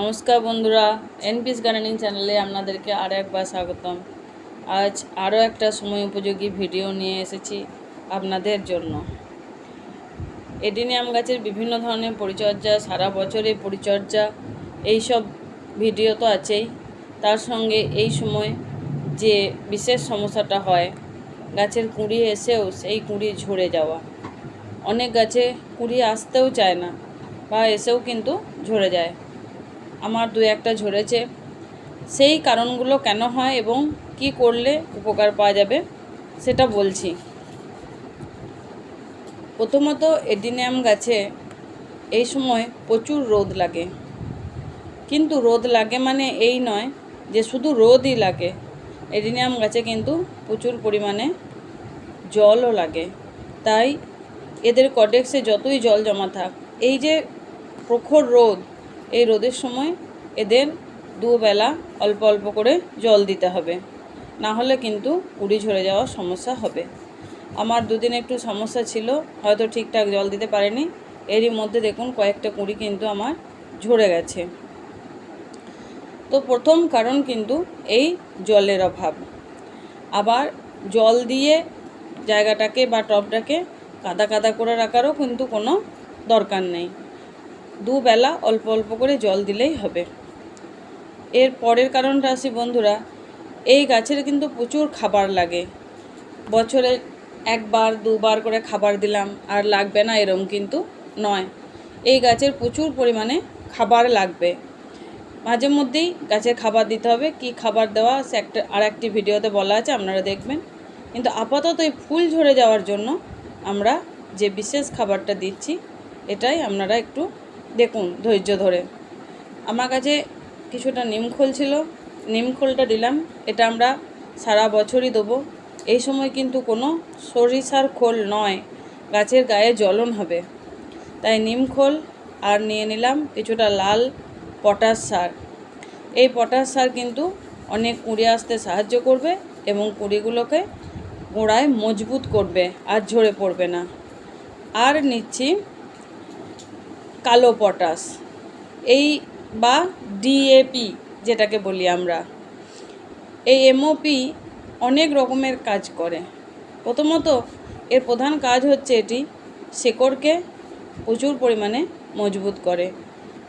নমস্কার বন্ধুরা এনপিস গার্ডেনিং চ্যানেলে আপনাদেরকে আরও একবার স্বাগতম। আজ আরও একটা সময় উপযোগী ভিডিও নিয়ে এসেছি আপনাদের জন্য। এডিনিয়াম গাছের বিভিন্ন ধরনের পরিচর্যা, সারা বছরের পরিচর্যা এই সব ভিডিও তো আছেই। তার সঙ্গে এই সময় যে বিশেষ সমস্যাটা হয়, গাছের কুঁড়ি এসেও সেই কুঁড়ি ঝরে যাওয়া। অনেক গাছে কুঁড়ি আসতেও চায় না বা এসেও কিন্তু ঝরে যায়। আমার দু একটা ঝরেছে। সেই কারণগুলো কেন হয় এবং কি করলে উপকার পাওয়া যাবে, সেটা বলছি। প্রথমত এডিনিয়াম গাছে এই সময় প্রচুর রোদ লাগে। কিন্তু রোদ লাগে মানে এই নয় যে শুধু রোদই লাগে। এডিনিয়াম গাছে কিন্তু প্রচুর পরিমাণে জলও লাগে। তাই এদের কডেক্সে যতই জল জমা থাক, এই যে প্রখর রোদ এই রোদের সময় এদের দুবেলা অল্প অল্প করে জল দিতে হবে। না হলে কিন্তু কুড়ি ঝরে যাওয়ার সমস্যা হবে। আমার দুদিন একটু সমস্যা ছিল, হয়তো ঠিকঠাক জল দিতে পারেনি। এরই মধ্যে দেখুন কয়েকটা কুড়ি কিন্তু আমার ঝরে গেছে। তো প্রথম কারণ কিন্তু এই জলের অভাব। আবার জল দিয়ে জায়গাটাকে বা টবটাকে কাদা কাদা করে রাখারও কিন্তু কোনো দরকার নেই। দুবেলা অল্প অল্প করে জল দিলেই হবে। এর পরের কারণটা আসি বন্ধুরা, এই গাছের কিন্তু প্রচুর খাবার লাগে। বছরে একবার, দুবার করে খাবার দিলাম, আর লাগবে না এরম কিন্তু নয়। এই গাছের প্রচুর পরিমাণে খাবার লাগবে। মাঝে মধ্যেই গাছের খাবার দিতে হবে, কি খাবার দেওয়া সে একটা আর একটি ভিডিওতে বলা আছে, আপনারা দেখবেন। কিন্তু আপাতত এই ফুল ঝরে যাওয়ার জন্য আমরা যে বিশেষ খাবারটা দিচ্ছি, এটাই আপনারা একটু দেখুন, ধৈর্য ধরে। আমার কাছে কিছুটা নিমখোল ছিল। নিমখোলটা দিলাম। এটা আমরা সারা বছরই দেবো। এই সময় কিন্তু কোনো সরিষার খোল নয়। গাছের গায়ে জ্বলন হবে। তাই নিমখোল আর নিয়ে নিলাম কিছুটা লাল পটাশ সার। এই পটাশ সার কিন্তু অনেক কুঁড়ি আসতে সাহায্য করবে এবং কুঁড়িগুলোকে গোড়ায় মজবুত করবে আর ঝরে পড়বে না। আর নিচ্ছি কালো পটাশ। এই বা ডিএপি যেটাকে বলি আমরা। এই এমওপি অনেক রকমের কাজ করে। প্রথমত এর প্রধান কাজ হচ্ছে এটি শেকড়কে প্রচুর পরিমাণে মজবুত করে।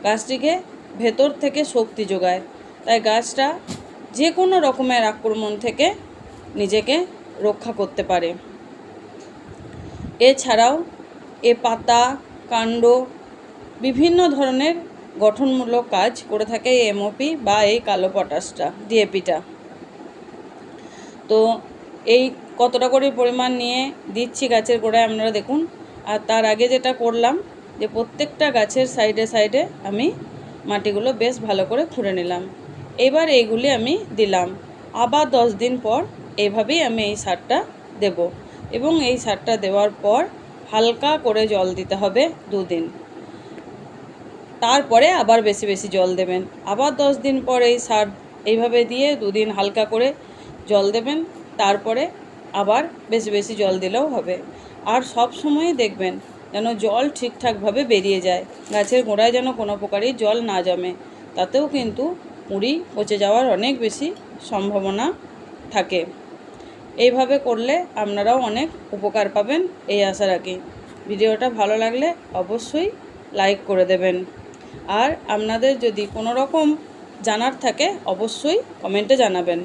গাছটিকে ভেতর থেকে শক্তি যোগায়। তাই গাছটা যে কোনো রকমের আক্রমণ থেকে নিজেকে রক্ষা করতে পারে। এছাড়াও এ পাতা, কাণ্ড বিভিন্ন ধরনের গঠনমূলক কাজ করে থাকে এই এমওপি বা এই কালো পটাশটা ডিএপিটা তো এই কতটা করে পরিমাণ নিয়ে দিচ্ছি গাছের গোড়ায় আপনারা দেখুন। আর তার আগে যেটা করলাম, যে প্রত্যেকটা গাছের সাইডে সাইডে আমি মাটিগুলো বেশ ভালো করে খুঁড়ে নিলাম। এবার এইগুলি আমি দিলাম। আবার দশ দিন পর এইভাবেই আমি এই সারটা দেব। এবং এই সারটা দেওয়ার পর হালকা করে জল দিতে হবে দুদিন। তারপরে আবার বেশি বেশি জল দেবেন। আবার দশ দিন পর এই সার এইভাবে দিয়ে দুদিন হালকা করে জল দেবেন, তারপরে আবার বেশি বেশি জল দিলেও হবে। আর সব সময় দেখবেন যেন জল ঠিকঠাকভাবে বেরিয়ে যায়। গাছের গোড়ায় যেন কোনো প্রকারই জল না জমে, তাতেও কিন্তু কুঁড়ি পচে যাওয়ার অনেক বেশি সম্ভাবনা থাকে। এইভাবে করলে আপনারাও অনেক উপকার পাবেন, এই আশা রাখি। ভিডিওটা ভালো লাগলে অবশ্যই লাইক করে দেবেন। আর আপনাদের যদি কোনো রকম জানার থাকে অবশ্যই কমেন্টে জানাবেন।